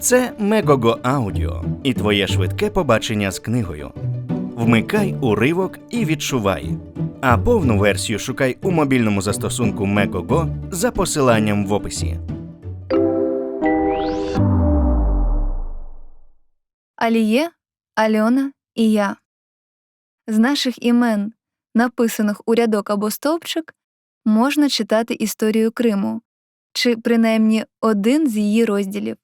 Це Мегого Аудіо і твоє швидке побачення з книгою. Вмикай уривок і відчувай. А повну версію шукай у мобільному застосунку Мегого за посиланням в описі. Аліє, Альона і я. З наших імен, написаних у рядок або стовпчик, можна читати історію Криму, чи принаймні один з її розділів.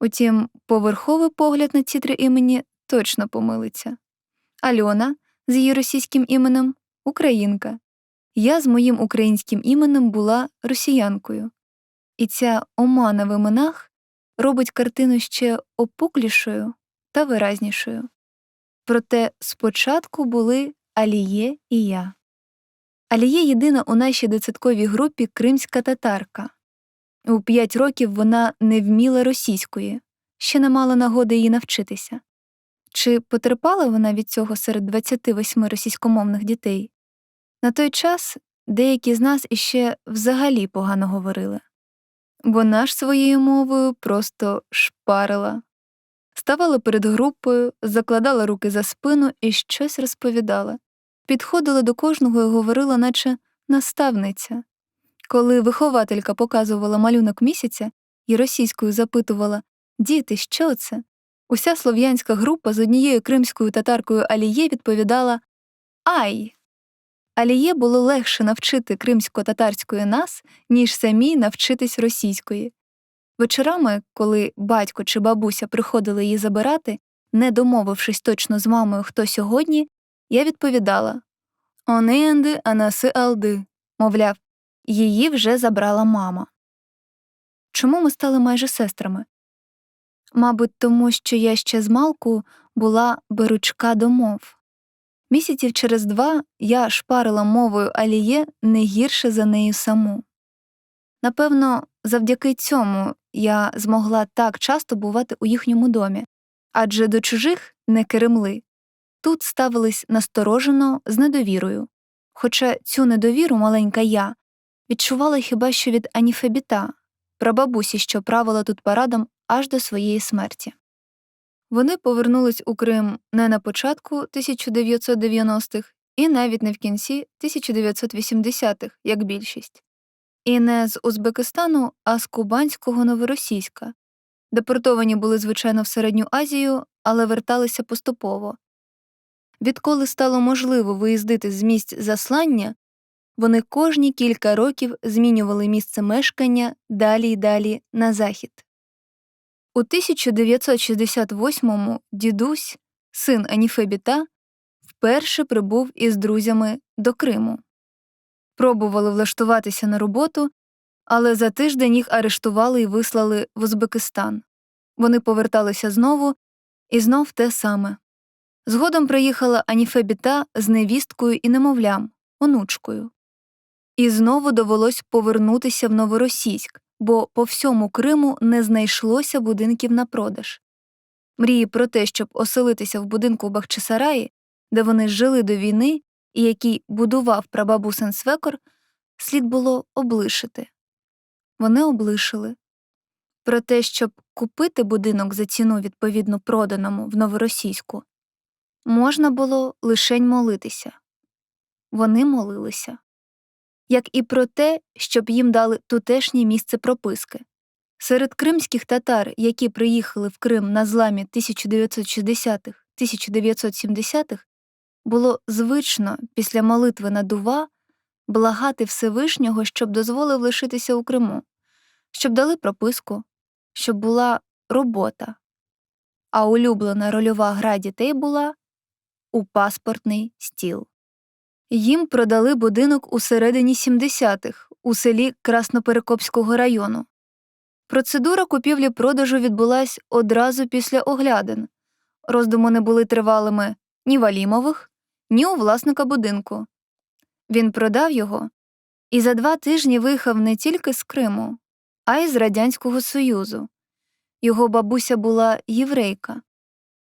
Утім, поверховий погляд на ці три імені точно помилиться. Альона з її російським іменем українка. Я з моїм українським іменем була росіянкою. І ця омана в іменах робить картину ще опуклішою та виразнішою. Проте спочатку були Аліє і я. Аліє єдина у нашій дитсадковій групі кримська татарка. У п'ять років вона не вміла російської, ще не мала нагоди її навчитися. Чи потерпала вона від цього серед 28 російськомовних дітей? На той час деякі з нас іще взагалі погано говорили. Вона ж своєю мовою просто шпарила. Ставала перед групою, закладала руки за спину і щось розповідала. Підходила до кожного і говорила, наче наставниця. Коли вихователька показувала малюнок місяця і російською запитувала Діти, що це? Уся слов'янська група з однією кримською татаркою Аліє відповідала Ай! Аліє було легше навчити кримсько-татарської нас, ніж самій навчитись російської. Вечорами, коли батько чи бабуся приходили її забирати, не домовившись точно з мамою, хто сьогодні, я відповідала Онеанди анаси алди, мовляв, її вже забрала мама. Чому ми стали майже сестрами? Мабуть, тому що я ще з малку була беручка до мов. Місяців через два я шпарила мовою Аліє не гірше за нею саму. Напевно, завдяки цьому я змогла так часто бувати у їхньому домі, адже до чужих не керемли. Тут ставились насторожено з недовірою. Хоча цю недовіру маленька я відчувала хіба що від аніфебіта, прабабусі, що правила тут парадом аж до своєї смерті. Вони повернулись у Крим не на початку 1990-х і навіть не в кінці 1980-х, як більшість. І не з Узбекистану, а з Кубанського Новоросійська. Депортовані були, звичайно, в Середню Азію, але верталися поступово. Відколи стало можливо виїздити з місць заслання, вони кожні кілька років змінювали місце мешкання далі й далі на захід. У 1968-му дідусь, син Аніфебіта, вперше прибув із друзями до Криму. Пробували влаштуватися на роботу, але за тиждень їх арештували і вислали в Узбекистан. Вони поверталися знову, і знов те саме. Згодом приїхала Аніфебіта з невісткою і немовлям, онучкою. І знову довелось повернутися в Новоросійськ, бо по всьому Криму не знайшлося будинків на продаж. Мрії про те, щоб оселитися в будинку Бахчисараї, де вони жили до війни і який будував прабабусин свекор, слід було облишити. Вони облишили. Про те, щоб купити будинок за ціну відповідно проданому в Новоросійську, можна було лишень молитися. Вони молилися. Як і про те, щоб їм дали тутешнє місце прописки. Серед кримських татар, які приїхали в Крим на зламі 1960-х, 1970-х, було звично після молитви на дува благати Всевишнього, щоб дозволив лишитися у Криму, щоб дали прописку, щоб була робота, а улюблена рольова гра дітей була у паспортний стіл. Їм продали будинок у середині 70-х у селі Красноперекопського району. Процедура купівлі-продажу відбулась одразу після оглядин. Роздуми не були тривалими ні Валімових, ні у власника будинку. Він продав його і за два тижні виїхав не тільки з Криму, а й з Радянського Союзу. Його бабуся була єврейка.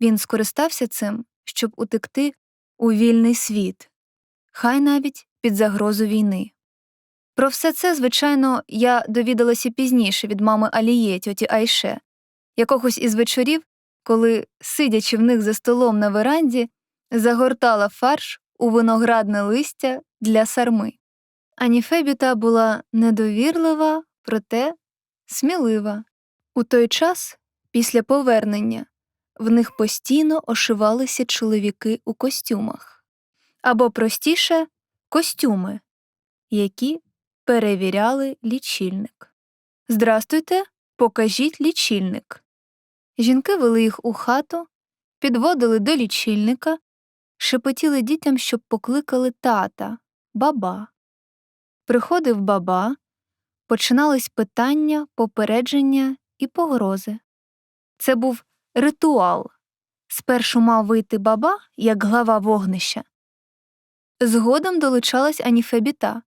Він скористався цим, щоб утекти у вільний світ, хай навіть під загрозу війни. Про все це, звичайно, я довідалася пізніше від мами Аліє, тьоті Айше, Якогось із вечорів, коли, сидячи в них за столом на веранді, загортала фарш у виноградне листя для сарми. Аніфебіта була недовірлива, проте смілива. У той час, після повернення, в них постійно ошивалися чоловіки у костюмах, або простіше костюми, які перевіряли лічильник. Здрастуйте, покажіть лічильник. Жінки вели їх у хату, підводили до лічильника, шепотіли дітям, щоб покликали тата, баба. Приходив баба, починались питання, попередження і погрози. Це був ритуал. Спершу мав вийти баба, як глава вогнища. Згодом долучалась Аніфебіта.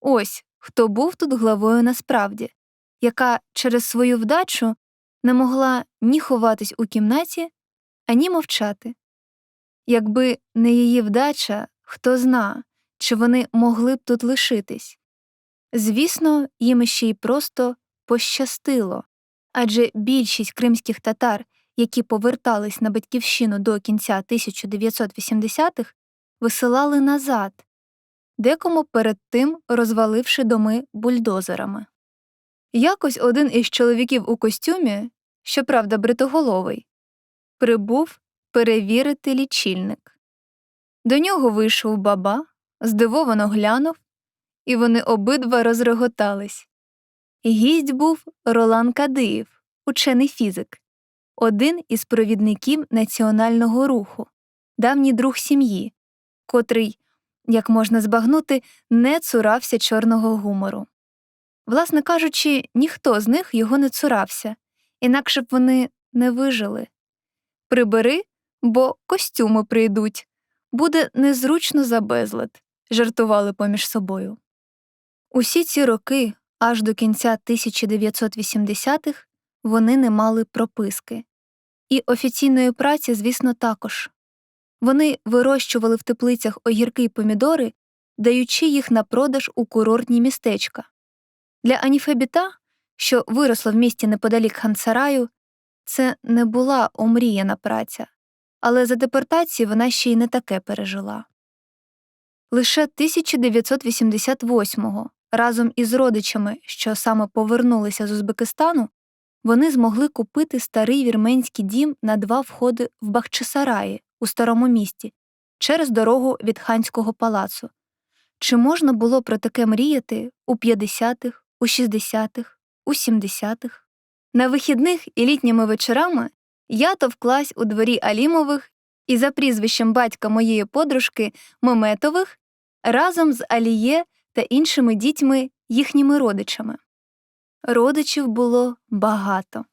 Ось хто був тут главою насправді, яка через свою вдачу не могла ні ховатись у кімнаті, ані мовчати. Якби не її вдача, хто зна, чи вони могли б тут лишитись. Звісно, їм ще й просто пощастило, адже більшість кримських татар, які повертались на батьківщину до кінця 1980-х, висилали назад, декому перед тим розваливши доми бульдозерами. Якось один із чоловіків у костюмі, щоправда, бритоголовий, прибув перевірити лічильник. До нього вийшов баба, здивовано глянув, і вони обидва розреготались. Гість був Ролан Кадиїв, учений фізик, один із провідників національного руху, давній друг сім'ї, котрий, як можна збагнути, не цурався чорного гумору. Власне кажучи, ніхто з них його не цурався, інакше б вони не вижили. Прибери, бо костюми прийдуть. Буде незручно за безлад, жартували поміж собою. Усі ці роки, аж до кінця 1980-х, вони не мали прописки. І офіційної праці, звісно, також. Вони вирощували в теплицях огірки й помідори, даючи їх на продаж у курортні містечка. Для Аніфебіта, що виросла в місті неподалік Хансараю, це не була омріяна праця, але за депортацію вона ще й не таке пережила. Лише 1988-го, разом із родичами, що саме повернулися з Узбекистану, вони змогли купити старий вірменський дім на два входи в Бахчисараї у старому місті через дорогу від ханського палацу. Чи можна було про таке мріяти у 50-х, у 60-х, у 70-х? На вихідних і літніми вечорами я товклась у дворі Алімових і за прізвищем батька моєї подружки Мометових разом з Аліє та іншими дітьми їхніми родичами. Родичів було багато.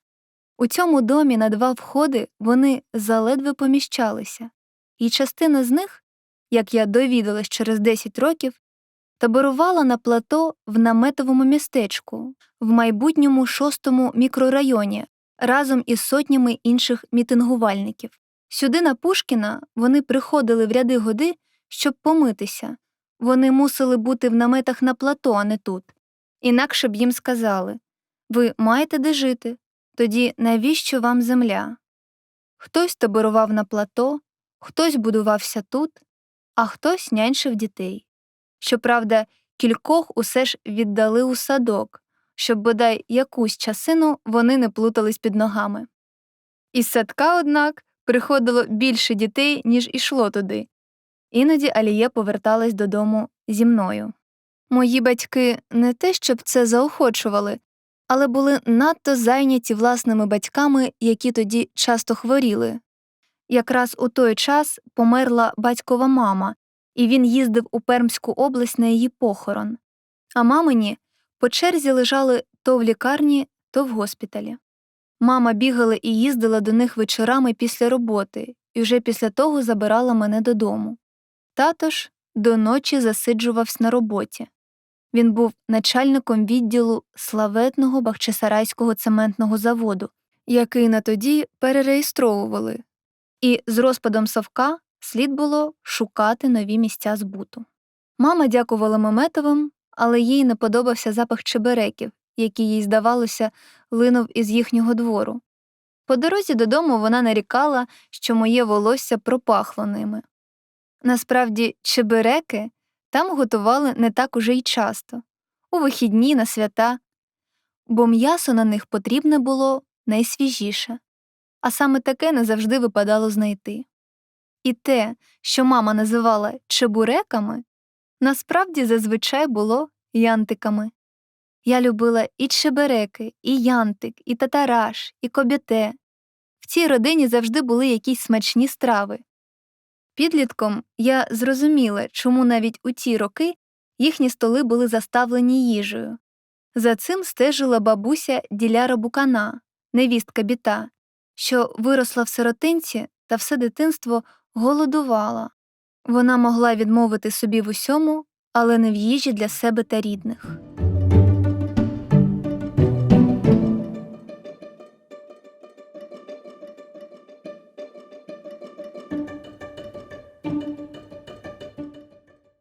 У цьому домі на два входи вони заледве поміщалися, і частина з них, як я довідалась через 10 років, таборувала на плато в наметовому містечку в майбутньому шостому мікрорайоні разом із сотнями інших мітингувальників. Сюди на Пушкіна вони приходили в ряди годи, щоб помитися. Вони мусили бути в наметах на плато, а не тут. Інакше б їм сказали ви маєте де жити, тоді навіщо вам земля? Хтось таборував на плато, хтось будувався тут, а хтось няньшив дітей. Щоправда, кількох усе ж віддали у садок, щоб бодай якусь часину вони не плутались під ногами. Із садка, однак, приходило більше дітей, ніж ішло туди. Іноді Аліє поверталась додому зі мною. Мої батьки не те, щоб це заохочували, але були надто зайняті власними батьками, які тоді часто хворіли. Якраз у той час померла батькова мама, і він їздив у Пермську область на її похорон. А мамині по черзі лежали то в лікарні, то в госпіталі. Мама бігала і їздила до них вечорами після роботи, і вже після того забирала мене додому. Тато ж до ночі засиджувався на роботі. Він був начальником відділу славетного Бахчисарайського цементного заводу, який на тоді перереєстровували, і з розпадом совка слід було шукати нові місця збуту. Мама дякувала Меметовим, але їй не подобався запах чебереків, який їй, здавалося, линув із їхнього двору. По дорозі додому вона нарікала, що моє волосся пропахло ними. Насправді, чебереки там готували не так уже й часто, у вихідні на свята, бо м'ясо на них потрібне було найсвіжіше, а саме таке не завжди випадало знайти. І те, що мама називала чебуреками, насправді зазвичай було янтиками. Я любила і чебереки, і янтик, і татараш, і кобяте. В цій родині завжди були якісь смачні страви. Підлітком я зрозуміла, чому навіть у ті роки їхні столи були заставлені їжею. За цим стежила бабуся Діляра Букана, невістка біта, що виросла в сиротинці та все дитинство голодувала. Вона могла відмовити собі в усьому, але не в їжі для себе та рідних.